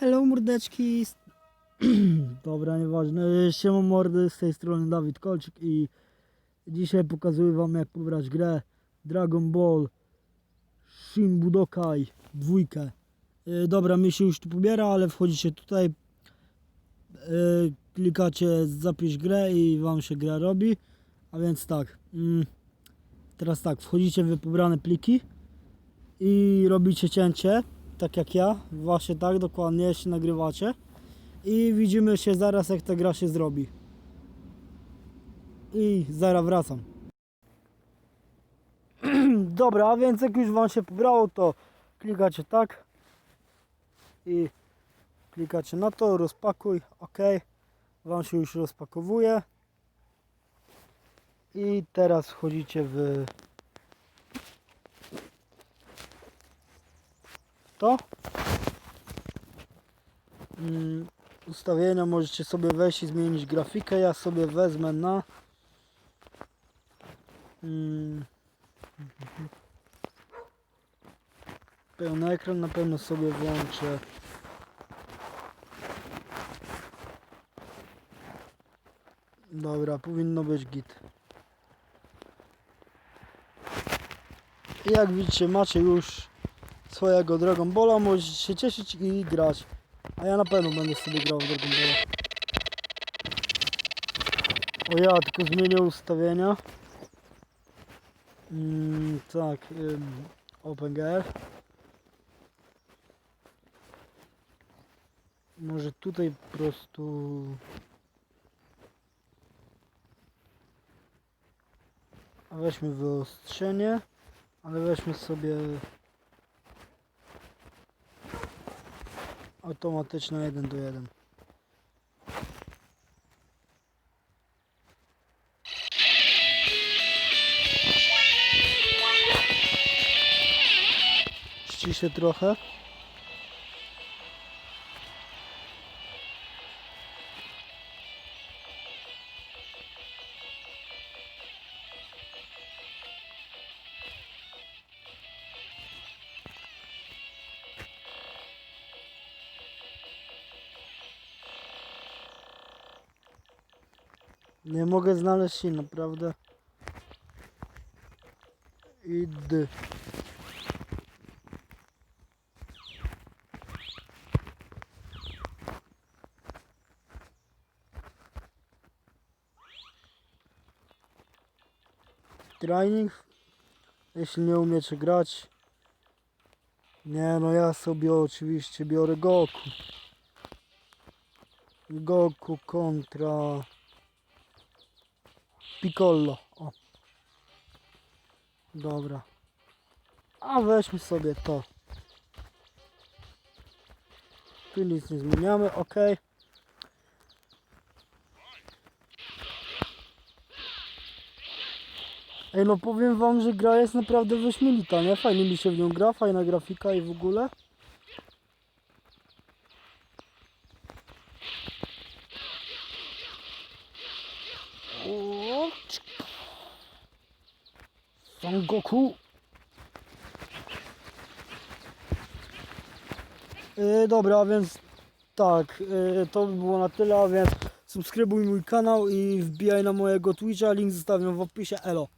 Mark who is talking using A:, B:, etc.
A: Hello mordeczki. Dobra, nieważne. Siema mordy, z tej strony Dawid Kolczyk i dzisiaj pokazuję wam jak pobrać grę Dragon Ball Shin Budokai dwójkę. Yy, Dobra, mi się już tu pobiera, ale wchodzicie tutaj, yy, klikacie zapisz grę i wam się gra robi. A więc tak, mm, teraz tak, wchodzicie w pobrane pliki i robicie cięcie, tak jak ja, właśnie tak dokładnie, jeśli nagrywacie. I widzimy się zaraz jak ta gra się zrobi. I zaraz wracam. Dobra, więc jak już wam się pobrało to klikacie tak. I klikacie na to, rozpakuj, ok. Wam się już rozpakowuje. I teraz wchodzicie w to. Mm, ustawienia możecie sobie wejść i zmienić grafikę. Ja sobie wezmę na mm, pełny ekran. Na pewno sobie włączę Dobra, powinno być git. Jak widzicie, macie już swojego Dragon Balla, możecie się cieszyć i grać. A ja na pewno będę sobie grał w Dragon Balla. O ja, tylko zmienię ustawienia. Mm, tak, ym, OpenGR. Może tutaj po prostu... Weźmy wyostrzenie, ale weźmy sobie automatyczne 1 do 1. Ściszę trochę. Nie mogę znaleźć się naprawdę. Idy. Training. Jeśli nie umiecie grać. Nie no ja sobie oczywiście biorę Goku. Goku kontra Piccolo. O. Dobra. A weźmy sobie to. Tu nic nie zmieniamy, ok. Ej, no powiem wam, że gra jest naprawdę wyśmienita, nie? Fajnie mi się w nią gra, fajna grafika i w ogóle. O, Son Goku. Yy, dobra, więc tak, yy, to by było na tyle, a więc subskrybuj mój kanał i wbijaj na mojego Twitcha, link zostawiam w opisie, elo.